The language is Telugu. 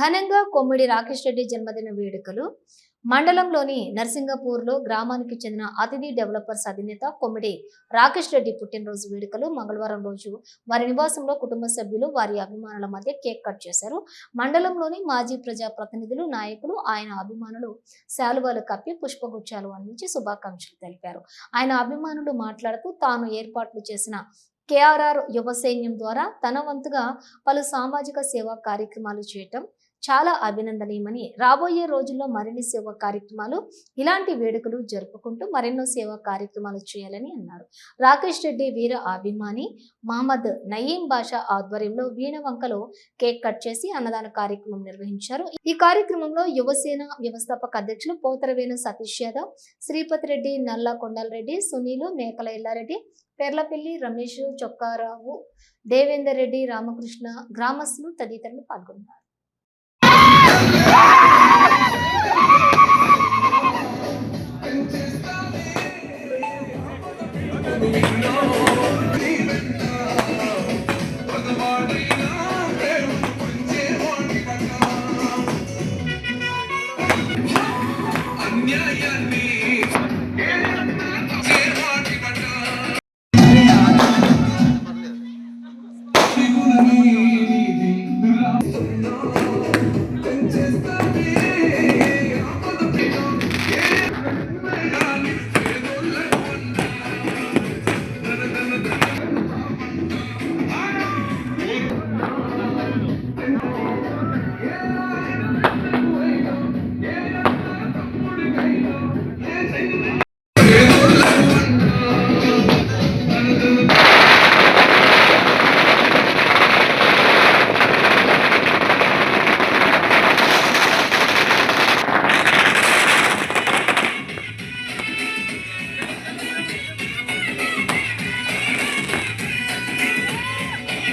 ఘనంగా కొమ్మిడి రాకేష్ రెడ్డి జన్మదిన వేడుకలు. మండలంలోని నర్సింగపూర్లో గ్రామానికి చెందిన అతిథి డెవలపర్స్ అధినేత కొమ్మిడి రాకేష్ రెడ్డి పుట్టినరోజు వేడుకలు. మంగళవారం రోజు వారి నివాసంలో కుటుంబ సభ్యులు వారి అభిమానుల మధ్య కేక్ కట్ చేశారు. మండలంలోని మాజీ ప్రజా ప్రతినిధులు నాయకులు ఆయన అభిమానులు శాలువాలు కప్పి పుష్పగుచ్చాలు అందించి శుభాకాంక్షలు తెలిపారు. ఆయన అభిమానులు మాట్లాడుతూ తాను ఏర్పాట్లు చేసిన కేఆర్ఆర్ యువ సైన్యం ద్వారా తన వంతుగా పలు సామాజిక సేవా కార్యక్రమాలు చేయటం చాలా అభినందనీయమని రాబోయే రోజుల్లో మరిన్ని సేవా కార్యక్రమాలు ఇలాంటి వేడుకలు జరుపుకుంటూ మరెన్నో సేవా కార్యక్రమాలు చేయాలని అన్నారు. రాకేష్ రెడ్డి వీర అభిమాని మహమ్మద్ నయీం బాషా ఆధ్వర్యంలో వీణవంకలో కేక్ కట్ చేసి అన్నదాన కార్యక్రమం నిర్వహించారు. ఈ కార్యక్రమంలో యువసేన వ్యవస్థాపక అధ్యక్షులు పోతరవేణు సతీష్ యాదవ్ శ్రీపతి రెడ్డి నల్లా కొండలరెడ్డి సునీలు మేకల ఇల్లారెడ్డి పెర్లపల్లి రమేష్ చొక్కారావు దేవేందర్ రెడ్డి రామకృష్ణ గ్రామస్తులు తదితరులు పాల్గొన్నారు. You.